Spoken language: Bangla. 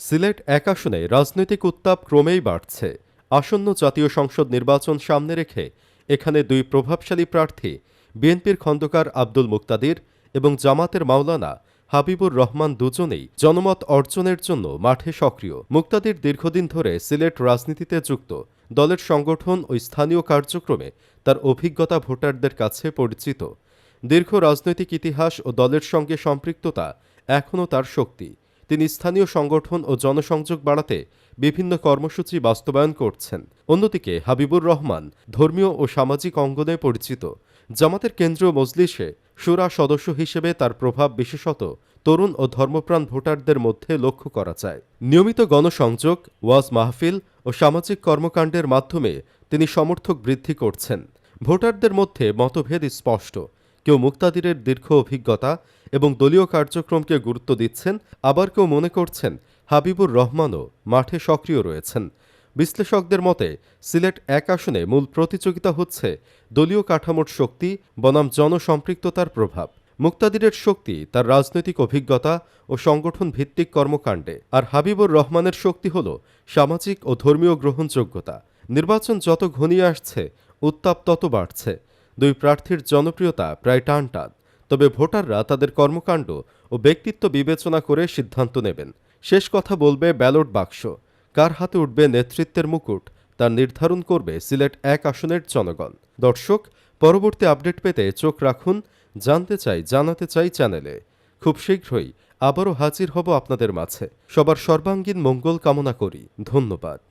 সিলেট এক আসনে রাজনৈতিক উত্তাপ ক্রমেই বাড়ছে। আসন্ন জাতীয় সংসদ নির্বাচন সামনে রেখে এখানে দুই প্রভাবশালী প্রার্থী, বিএনপির খন্দকার আব্দুল মুক্তাদির এবং জামাতের মাওলানা হাবিবুর রহমান দুজনেই জনমত অর্জনের জন্য মাঠে সক্রিয়। মুক্তাদির দীর্ঘদিন ধরে সিলেট রাজনীতিতে যুক্ত, দলের সংগঠন ও স্থানীয় কার্যক্রমে তার অভিজ্ঞতা ভোটারদের কাছে পরিচিত। দীর্ঘ রাজনৈতিক ইতিহাস ও দলের সঙ্গে সম্পৃক্ততা এখনও তার শক্তি। তিনি স্থানীয় সংগঠন ও জনসংযোগ বাড়াতে বিভিন্ন কর্মসূচি বাস্তবায়ন করছেন। অন্যদিকে হাবিবুর রহমান ধর্মীয় ও সামাজিক অঙ্গনে পরিচিত। জামাতের কেন্দ্রীয় মজলিসে সুরা সদস্য হিসেবে তার প্রভাব বিশেষত তরুণ ও ধর্মপ্রাণ ভোটারদের মধ্যে লক্ষ্য করা যায়। নিয়মিত গণসংযোগ, ওয়াজ মাহফিল ও সামাজিক কর্মকাণ্ডের মাধ্যমে তিনি সমর্থক বৃদ্ধি করছেন। ভোটারদের মধ্যে মতভেদ স্পষ্ট। কেউ মুক্তাদিরের দীর্ঘ অভিজ্ঞতা এবং দলীয় কার্যক্রমকে গুরুত্ব দিচ্ছেন, আবার কেউ মনে করছেন হাবিবুর রহমানও মাঠে সক্রিয় রয়েছেন। বিশ্লেষকদের মতে, সিলেট এক আসনে মূল প্রতিযোগিতা হচ্ছে দলীয় কাঠামোর শক্তি, বনাম জনসম্পৃক্ততার প্রভাব। মুক্তাদিরের শক্তি, তার রাজনৈতিক অভিজ্ঞতা ও সংগঠন ভিত্তিক কর্মকাণ্ডে। আর হাবিবুর রহমানের শক্তি হল সামাজিক ও ধর্মীয় গ্রহণযোগ্যতা। নির্বাচন যত ঘনিয়ে আসছে, উত্তাপ তত বাড়ছে। দুই প্রার্থীর জনপ্রিয়তা প্রায় টান টান তবে ভোটাররা তাদের কর্মকাণ্ড ও ব্যক্তিত্ব বিবেচনা করে সিদ্ধান্ত নেবেন। শেষ কথা বলবে ব্যালট বাক্স। কার হাতে উঠবে নেতৃত্বের মুকুট, তা নির্ধারণ করবে সিলেট এক আসনের জনগণ। দর্শক, পরবর্তী আপডেট পেতে চোখ রাখুন, জানতে চাই, জানাতে চাই চ্যানেলে। খুব শীঘ্রই আবারও হাজির হব আপনাদের মাঝে। সবার সর্বাঙ্গীন মঙ্গল কামনা করি। ধন্যবাদ।